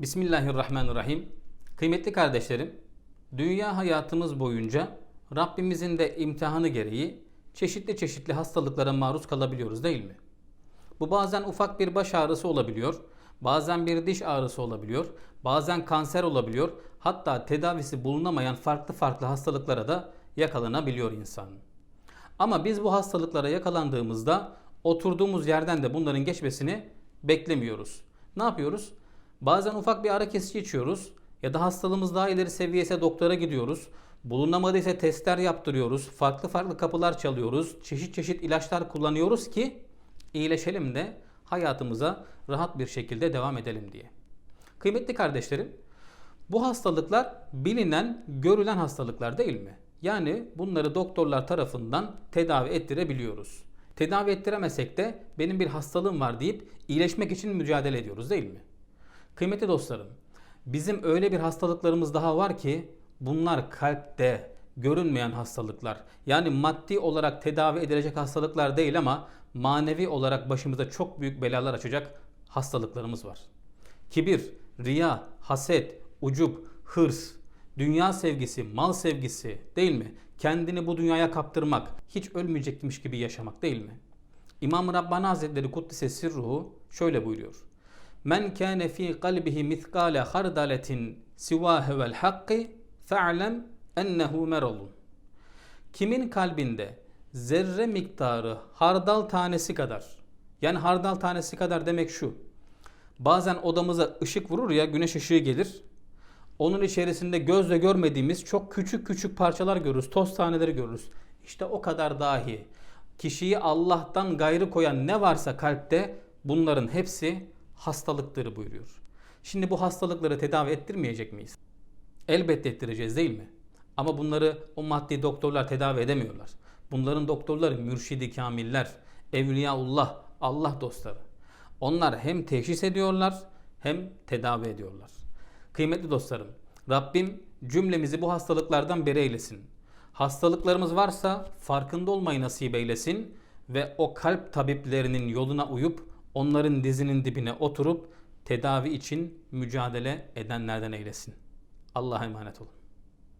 Bismillahirrahmanirrahim. Kıymetli kardeşlerim, dünya hayatımız boyunca Rabbimizin de imtihanı gereği çeşitli çeşitli hastalıklara maruz kalabiliyoruz değil mi? Bu bazen ufak bir baş ağrısı olabiliyor, bazen bir diş ağrısı olabiliyor, bazen kanser olabiliyor, hatta tedavisi bulunamayan farklı farklı hastalıklara da yakalanabiliyor insan. Ama biz bu hastalıklara yakalandığımızda oturduğumuz yerden de bunların geçmesini beklemiyoruz. Ne yapıyoruz? Bazen ufak bir ara kesici içiyoruz ya da hastalığımız daha ileri seviyese doktora gidiyoruz. Bulunamadıysa testler yaptırıyoruz. Farklı farklı kapılar çalıyoruz. Çeşit çeşit ilaçlar kullanıyoruz ki iyileşelim de hayatımıza rahat bir şekilde devam edelim diye. Kıymetli kardeşlerim, bu hastalıklar bilinen, görülen hastalıklar değil mi? Yani bunları doktorlar tarafından tedavi ettirebiliyoruz. Tedavi ettiremesek de benim bir hastalığım var deyip iyileşmek için mücadele ediyoruz değil mi? Kıymetli dostlarım, bizim öyle bir hastalıklarımız daha var ki bunlar kalpte görünmeyen hastalıklar. Yani maddi olarak tedavi edilecek hastalıklar değil ama manevi olarak başımıza çok büyük belalar açacak hastalıklarımız var. Kibir, riya, haset, ucup, hırs, dünya sevgisi, mal sevgisi değil mi? Kendini bu dünyaya kaptırmak, hiç ölmeyecekmiş gibi yaşamak değil mi? İmam-ı Rabbani Hazretleri Kuddise Sirruhu şöyle buyuruyor. Men kâne fî kalbihi mithqâle hardaletin sivâhe vel hakki fe'lem ennehu meralun. Kimin kalbinde zerre miktarı hardal tanesi kadar yani hardal tanesi kadar demek şu. Bazen odamıza ışık vurur ya güneş ışığı gelir. Onun içerisinde gözle görmediğimiz çok küçük küçük parçalar görürüz. Toz taneleri görürüz. İşte o kadar dahi kişiyi Allah'tan gayrı koyan ne varsa kalpte bunların hepsi hastalıktır buyuruyor. Şimdi bu hastalıkları tedavi ettirmeyecek miyiz? Elbette ettireceğiz değil mi? Ama bunları o maddi doktorlar tedavi edemiyorlar. Bunların doktorları mürşidi kamiller, evliyaullah, Allah dostları. Onlar hem teşhis ediyorlar hem tedavi ediyorlar. Kıymetli dostlarım, Rabbim cümlemizi bu hastalıklardan beri eylesin. Hastalıklarımız varsa farkında olmayı nasip eylesin ve o kalp tabiplerinin yoluna uyup onların dizinin dibine oturup tedavi için mücadele edenlerden eylesin. Allah'a emanet olun.